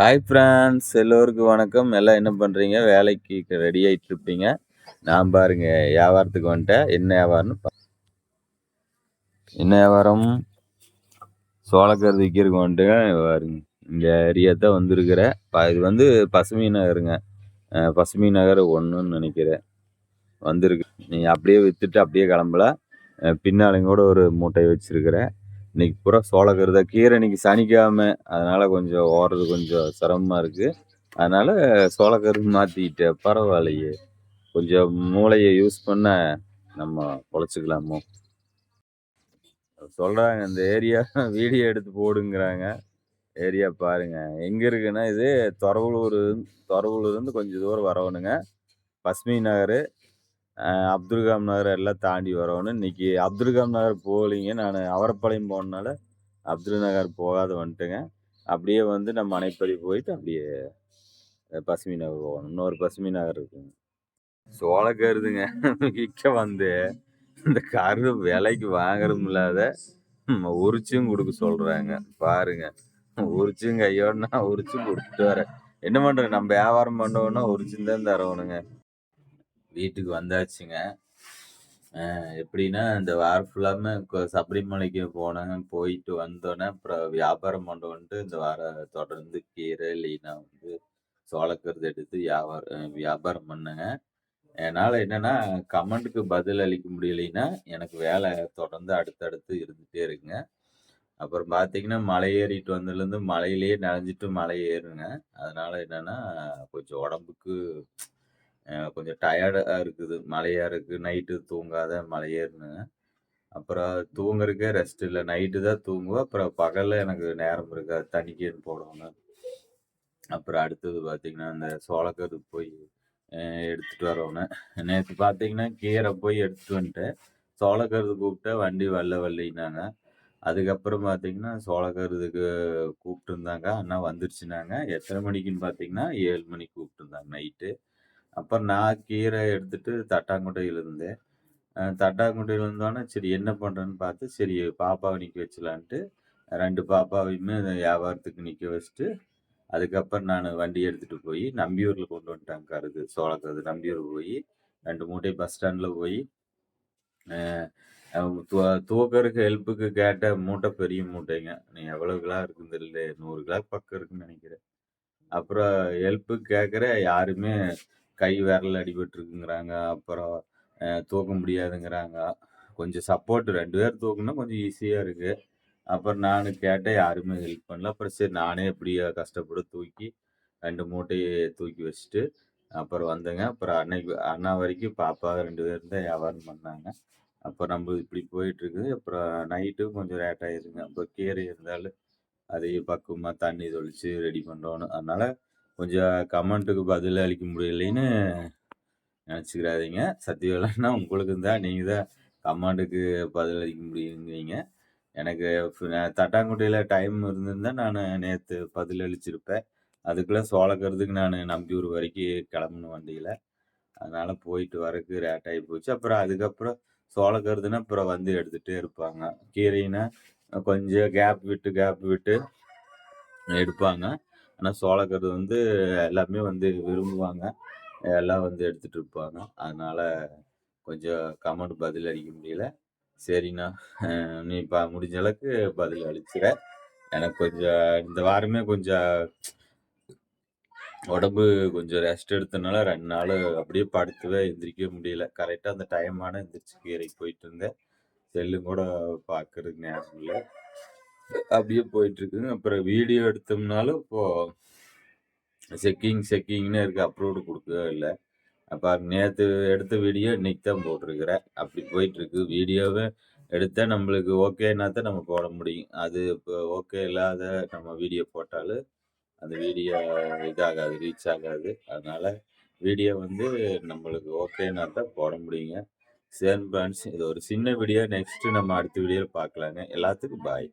Hi friends எல்லோருக்கும் வணக்கம். எல்லாம் என்ன பண்ணுறீங்க வேலைக்கு ரெடி ஆகிட்டு இருப்பீங்க நான் பாருங்க வியாபாரத்துக்கு வந்துட்டேன். என்ன வியாபாரம்னு பா என்ன வியாபாரம்? சோளக்கருது விற்கிறதுக்கு வந்துட்டுங்க பாருங்க இந்த ஏரியா தான் வந்திருக்கிற இது வந்து பசுமை நகருங்க. பசுமை நகர் ஒன்றுன்னு நினைக்கிறேன். வந்திருக்கு. நீ அப்படியே விற்றுட்டு அப்படியே கிளம்பல பின்னாலையும் கூட ஒரு மூட்டை வச்சுருக்கிறேன். இன்னைக்கு பூரா சோளக்கருதா கீரை இன்னைக்கு சனிக்காம அதனால கொஞ்சம் ஓடுறது கொஞ்சம் சிரமமா இருக்கு. அதனால சோளக்கருது மாத்திக்கிட்டேன் பரவாயில்லையே. கொஞ்சம் மூளையை யூஸ் பண்ண நம்ம பொழைச்சிக்கலாமோ? சொல்றாங்க இந்த ஏரியா வீடியோ எடுத்து போடுங்கிறாங்க. ஏரியா பாருங்க. எங்க இருக்குன்னா இது தொரவலூர் தொரவலூர் கொஞ்சம் தூரம் வரவணுங்க பஸ்மி நகர் அப்துல்காம் நகர் எல்லாம் தாண்டி வரணும் இன்னைக்கு அப்துல்காம் நகர் போகலிங்க. நான் அவரப்பாளையம் போனனால அப்துல் நகர் போகாத வந்துட்டுங்க. அப்படியே வந்து நம்ம அணைப்படி போயிட்டு அப்படியே பசுமை நகர் போகணும். இன்னொரு பசுமை நகர் இருக்குங்க. சோள கருதுங்க. விற்க வந்து இந்த கரு விலைக்கு வாங்குறதும் இல்லாத உரிச்சும் கொடுக்க சொல்கிறாங்க பாருங்க. உரிச்சும் கையோடனா உரிச்சும் கொடுத்துட்டு வரேன் என்ன பண்ணுறேன் நம்ம வியாபாரம் பண்ணோன்னா உரிச்சுன்னு தான் தரணுங்க. வீட்டுக்கு வந்தாச்சுங்க. எப்படின்னா இந்த வாரம் ஃபுல்லாமே சபரிமலைக்கு போனேன். போயிட்டு வந்தோன்னே அப்புறம் வியாபாரம் பண்ணுவோன்ட்டு இந்த வாரம் தொடர்ந்து கீரை இல்லைன்னா வந்து சோளக்கருது எடுத்து வியாபாரம் வியாபாரம் பண்ணேங்க. என்னால் என்னன்னா கமெண்ட்டுக்கு பதில் அளிக்க முடியலைன்னா எனக்கு வேலை தொடர்ந்து அடுத்தடுத்து இருந்துகிட்டே இருக்குங்க. அப்புறம் பார்த்தீங்கன்னா மலை ஏறிட்டு வந்ததுலேருந்து மலையிலேயே நனைஞ்சிட்டு மலை ஏறுங்க. அதனால என்னன்னா கொஞ்சம் உடம்புக்கு கொஞ்சம் டயர்டாக இருக்குது. மழையாக இருக்குது நைட்டு தூங்காத மலையேறுனுங்க அப்புறம் தூங்குறதுக்கே ரெஸ்ட் இல்லை. நைட்டு தான் தூங்குவேன் அப்புறம் பகலில் எனக்கு நேரம் இருக்காது தண்ணிக்கேன்னு போடுவாங்க. அப்புறம் அடுத்தது பார்த்திங்கன்னா அந்த சோளக்கரு போய் எடுத்துகிட்டு வரணும் நேற்று பார்த்தீங்கன்னா கீரை போய் எடுத்துகிட்டு வந்துட்டேன். சோளக்கருது கூப்பிட்டா வண்டி வரல வல்லினாங்க அதுக்கப்புறம் பார்த்தீங்கன்னா சோளக்கருதுக்கு கூப்பிட்டுருந்தாங்க அண்ணா வந்துருச்சுனாங்க எத்தனை மணிக்குன்னு பார்த்தீங்கன்னா ஏழு மணிக்கு கூப்பிட்டுருந்தாங்க நைட்டு அப்புறம் நான் கீரை எடுத்துட்டு தட்டாங்குட்டையில் இருந்தேன். தட்டாங்குட்டையில் இருந்தோன்னே சரி என்ன பண்ணுறேன்னு பார்த்து சரி பாப்பாவை நிற்க வச்சலான்ட்டு ரெண்டு பாப்பாவையுமே வியாபாரத்துக்கு நிற்க வச்சுட்டு அதுக்கப்புறம் நான் வண்டி எடுத்துகிட்டு போய் நம்பியூரில் கொண்டு வந்துட்டாங்க கருது சோளக்கருது நம்பியூர் போய் ரெண்டு மூட்டை பஸ் ஸ்டாண்டில் போய் தூக்கறதுக்கு ஹெல்ப்புக்கு கேட்ட மூட்டை பெரிய மூட்டைங்க. நீ எவ்வளோ கிலோ இருக்குன்னு தெரியல நூறு கிலோ பக்கம் இருக்குன்னு நினைக்கிறேன். அப்புறம் ஹெல்ப்புக்கு கேட்குற யாருமே கை விரல் அடிபட்டுருக்குங்கிறாங்க. அப்புறம் தூக்க முடியாதுங்கிறாங்க. கொஞ்சம் சப்போர்ட் ரெண்டு பேர் தூக்குனா கொஞ்சம் ஈஸியாக இருக்குது அப்புறம் நான் கேட்டேன் யாருமே ஹெல்ப் பண்ணல. அப்புறம் சரி நானே எப்படியா கஷ்டப்பட்டு தூக்கி ரெண்டு மூட்டையை தூக்கி வச்சுட்டு அப்புறம் வந்தேங்க. அப்புறம் அன்னைக்கு அண்ணா வரைக்கும் பாப்பா ரெண்டு பேரும் தான் வியாபாரம் பண்ணாங்க. அப்புறம் நம்ம இப்படி போயிட்டுருக்குது. அப்புறம் நைட்டு கொஞ்சம் லேட் ஆயிருங்க. அப்போ கீரை இருந்தாலும் அதையும் பக்குவமாக தண்ணி தொளிச்சு ரெடி பண்ணுறோன்னு அதனால் கொஞ்சம் கமெண்ட்டுக்கு பதில் அளிக்க முடியலைன்னு நினச்சிக்கிறாதீங்க. சத்தியவேலன்னா உங்களுக்கு தான் நீங்கள் தான் கமெண்ட்டுக்கு பதில் அளிக்க முடியுங்கிறீங்க. எனக்கு தட்டாங்குட்டையில் டைம் இருந்திருந்தால் நான் நேற்று பதில் அளிச்சிருப்பேன். அதுக்குள்ளே சோளக்கறதுக்கு நான் நம்பியூர் வரைக்கும் கிளம்புன வண்டியில். அதனால் போயிட்டு வரக்கு ரேட் ஆகி போச்சு. அப்புறம் அதுக்கப்புறம் சோளக்கருதுன்னா அப்புறம் வந்து எடுத்துகிட்டே இருப்பாங்க. கீரைன்னா கொஞ்சம் கேப் விட்டு கேப் விட்டு எடுப்பாங்க. ஆனால் சோளக்கருது வந்து எல்லாமே வந்து விரும்புவாங்க. எல்லாம் வந்து எடுத்துகிட்டு இருப்பாங்க. அதனால் கொஞ்சம் கமெண்ட் பதில் அளிக்க முடியல. சரிண்ணா. நீ இப்போ முடிஞ்ச அளவுக்கு பதில் அளிச்சிட எனக்கு கொஞ்சம் இந்த வாரமே கொஞ்சம் உடம்பு கொஞ்சம் ரெஸ்ட் எடுத்தனால ரெண்டு நாள் அப்படியே படுத்துவே எந்திரிக்கவே முடியல. கரெக்டாக அந்த டைமான எந்திரிச்சு கீரைக்கு போயிட்டு இருந்தேன். செல்லும் கூட பார்க்கறதுக்கு நேரம் இல்லை. அப்படியே போயிட்டுருக்குங்க அப்புறம் வீடியோ எடுத்தோம்னாலும் இப்போது செக்கிங் செக்கிங்னு இருக்குது அப்லோடு கொடுக்கவே இல்லை. அப்போ நேற்று எடுத்த வீடியோ இன்னைக்கு தான் போட்டிருக்கிறேன். அப்படி போயிட்டுருக்கு. வீடியோவை எடுத்தால் நம்மளுக்கு ஓகேனா தான் நம்ம போட முடியும். அது இப்போ ஓகே இல்லாத நம்ம வீடியோ போட்டாலும் அந்த வீடியோ இதாகாது ரீச் ஆகாது. அதனால் வீடியோ வந்து நம்மளுக்கு ஓகேனா தான் போட முடியுங்க. சேம் பேன்ஸ் இது ஒரு சின்ன வீடியோ. நெக்ஸ்ட்டு நம்ம அடுத்த வீடியோவில் பார்க்கலாங்க. எல்லாத்துக்கும் பாய்.